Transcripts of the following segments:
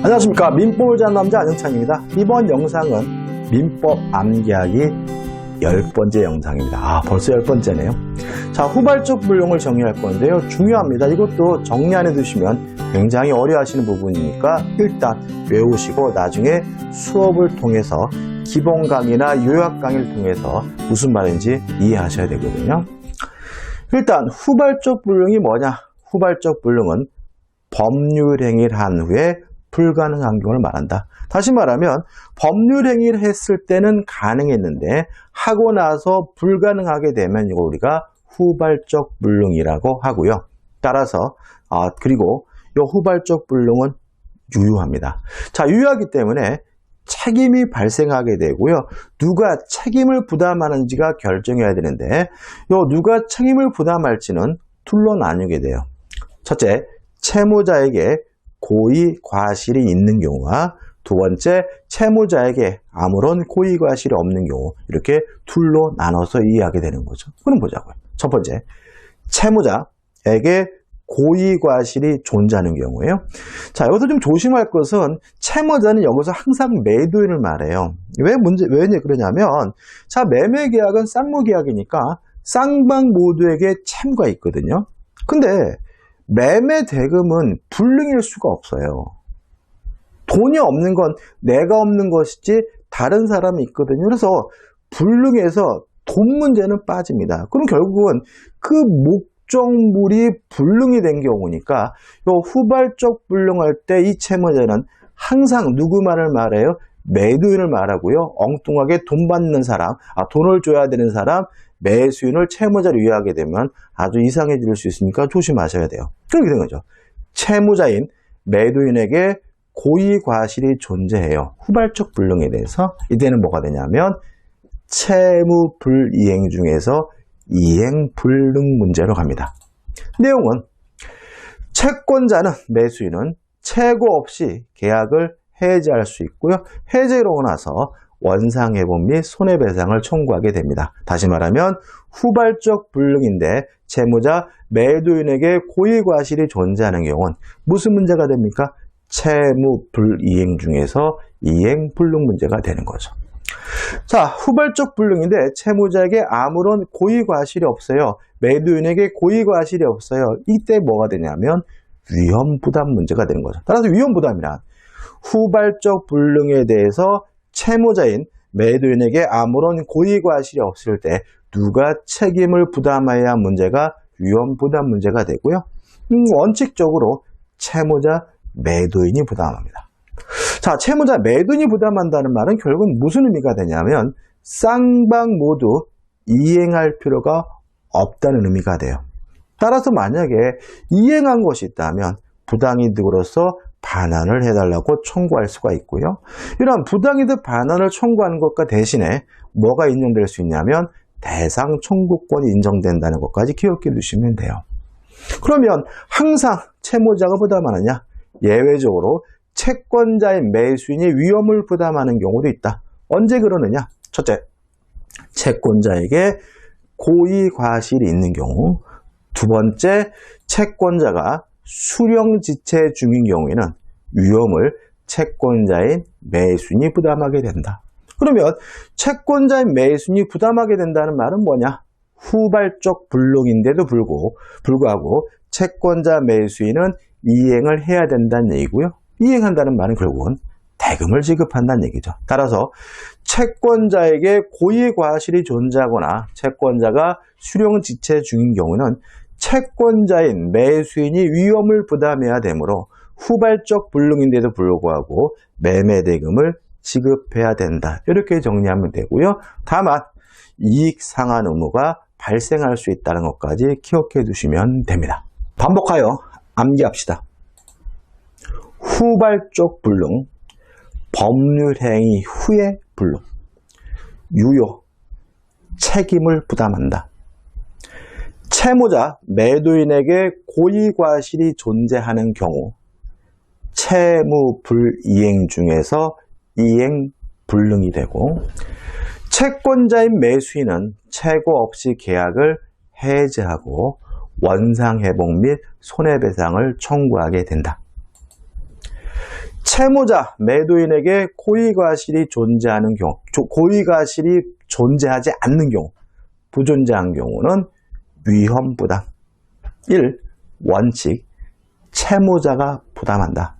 안녕하십니까. 민법을 잘하는 남자 안영찬입니다. 이번 영상은 민법 암기하기 열 번째 영상입니다. 아 벌써 열 번째네요. 자 후발적 불용을 정리할 건데요. 중요합니다. 이것도 정리 안 해두시면 굉장히 어려워하시는 부분이니까 일단 외우시고 나중에 수업을 통해서 기본 강의나 요약 강의를 통해서 무슨 말인지 이해하셔야 되거든요. 일단 후발적 불능이 뭐냐? 후발적 불능은 법률 행위를 한 후에 불가능한 경우를 말한다. 다시 말하면 법률 행위를 했을 때는 가능했는데 하고 나서 불가능하게 되면 이거 우리가 후발적 불능이라고 하고요. 따라서 아 그리고 이 후발적 불능은 유효합니다. 자 유효하기 때문에 책임이 발생하게 되고요. 누가 책임을 부담하는지가 결정해야 되는데 요 누가 책임을 부담할지는 둘로 나뉘게 돼요. 첫째, 채무자에게 고의 과실이 있는 경우와 두 번째, 채무자에게 아무런 고의 과실이 없는 경우 이렇게 둘로 나눠서 이해하게 되는 거죠. 그럼 보자고요. 첫 번째, 채무자에게 고의 과실이 존재하는 경우에요. 자, 여기서 좀 조심할 것은 채무자는 여기서 항상 매도인을 말해요. 왜 문제 왜 그러냐면 자, 매매 계약은 쌍무 계약이니까 쌍방 모두에게 채무가 있거든요. 근데 매매 대금은 불능일 수가 없어요. 돈이 없는 건 내가 없는 것이지 다른 사람이 있거든요. 그래서 불능해서 돈 문제는 빠집니다. 그럼 결국은 그 목적물이 불능이 된 경우니까 요 후발적 불능할 때 이 채무자는 항상 누구 말을 말해요? 매도인을 말하고요. 엉뚱하게 돈 받는 사람, 아, 돈을 줘야 되는 사람, 매수인을 채무자로 이해하게 되면 아주 이상해질 수 있으니까 조심하셔야 돼요. 그렇게 된 거죠. 채무자인 매도인에게 고의 과실이 존재해요. 후발적 불능에 대해서 이때는 뭐가 되냐면 채무 불이행 중에서 이행 불능 문제로 갑니다. 내용은 채권자는 매수인은 최고 없이 계약을 해지할 수 있고요. 해제로 나서 원상회복 및 손해배상을 청구하게 됩니다. 다시 말하면 후발적 불능인데 채무자 매도인에게 고의과실이 존재하는 경우는 무슨 문제가 됩니까? 채무 불이행 중에서 이행 불능 문제가 되는 거죠. 자, 후발적 불능인데 채무자에게 아무런 고의과실이 없어요. 매도인에게 고의과실이 없어요. 이때 뭐가 되냐면 위험부담 문제가 되는 거죠. 따라서 위험부담이란 후발적 불능에 대해서 채무자인 매도인에게 아무런 고의과실이 없을 때 누가 책임을 부담해야 문제가 위험 부담 문제가 되고요. 음, 원칙적으로 채무자 매도인이 부담합니다. 자, 채무자 매도인이 부담한다는 말은 결국은 무슨 의미가 되냐면 쌍방 모두 이행할 필요가 없다는 의미가 돼요. 따라서 만약에 이행한 것이 있다면 부당이득으로서 반환을 해달라고 청구할 수가 있고요. 이러한 부당이득 반환을 청구하는 것과 대신에 뭐가 인정될 수 있냐면 대상 청구권이 인정된다는 것까지 기억해 두시면 돼요. 그러면 항상 채무자가 부담하느냐? 예외적으로 채권자의 매수인이 위험을 부담하는 경우도 있다. 언제 그러느냐? 첫째, 채권자에게 고의 과실이 있는 경우. 두 번째, 채권자가 수령지체 중인 경우에는 위험을 채권자인 매수인이 부담하게 된다. 그러면 채권자인 매수인이 부담하게 된다는 말은 뭐냐? 후발적 불능인데도 불구, 불구하고 채권자 매수인은 이행을 해야 된다는 얘기고요. 이행한다는 말은 결국은 대금을 지급한다는 얘기죠. 따라서 채권자에게 고의 과실이 존재하거나 채권자가 수령 지체 중인 경우는 채권자인 매수인이 위험을 부담해야 되므로 후발적 불능인데도 불구하고 매매 대금을 지급해야 된다. 이렇게 정리하면 되고요. 다만 이익 상환 의무가 발생할 수 있다는 것까지 기억해 두시면 됩니다. 반복하여 암기합시다. 후발적 불능, 법률행위 후의 불능, 유효, 책임을 부담한다. 채무자, 매도인에게 고의과실이 존재하는 경우 채무 불이행 중에서 이행 불능이 되고 채권자인 매수인은 최고 없이 계약을 해제하고 원상회복 및 손해배상을 청구하게 된다. 채무자, 매도인에게 고의과실이 존재하는 경우, 조- 고의과실이 존재하지 않는 경우, 부존재한 경우는 위험 부담. 1. 원칙, 채무자가 부담한다.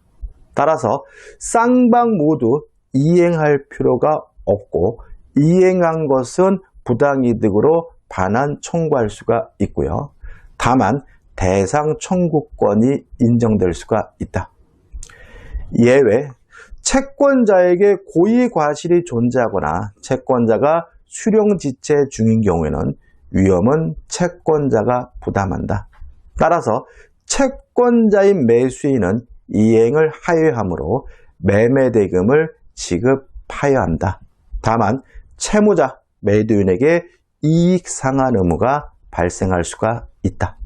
따라서 쌍방 모두 이행할 필요가 없고 이행한 것은 부당이득으로 반환 청구할 수가 있고요. 다만 대상 청구권이 인정될 수가 있다. 예외, 채권자에게 고의 과실이 존재하거나 채권자가 수령지체 중인 경우에는 위험은 채권자가 부담한다. 따라서 채권자인 매수인은 이행을 하여하므로 매매 대금을 지급하여야 한다. 다만 채무자, 매도인에게 이익 상환 의무가 발생할 수가 있다.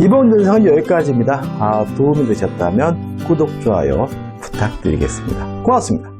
이번 영상은 여기까지입니다. 아, 도움이 되셨다면 구독, 좋아요 부탁드리겠습니다. 고맙습니다.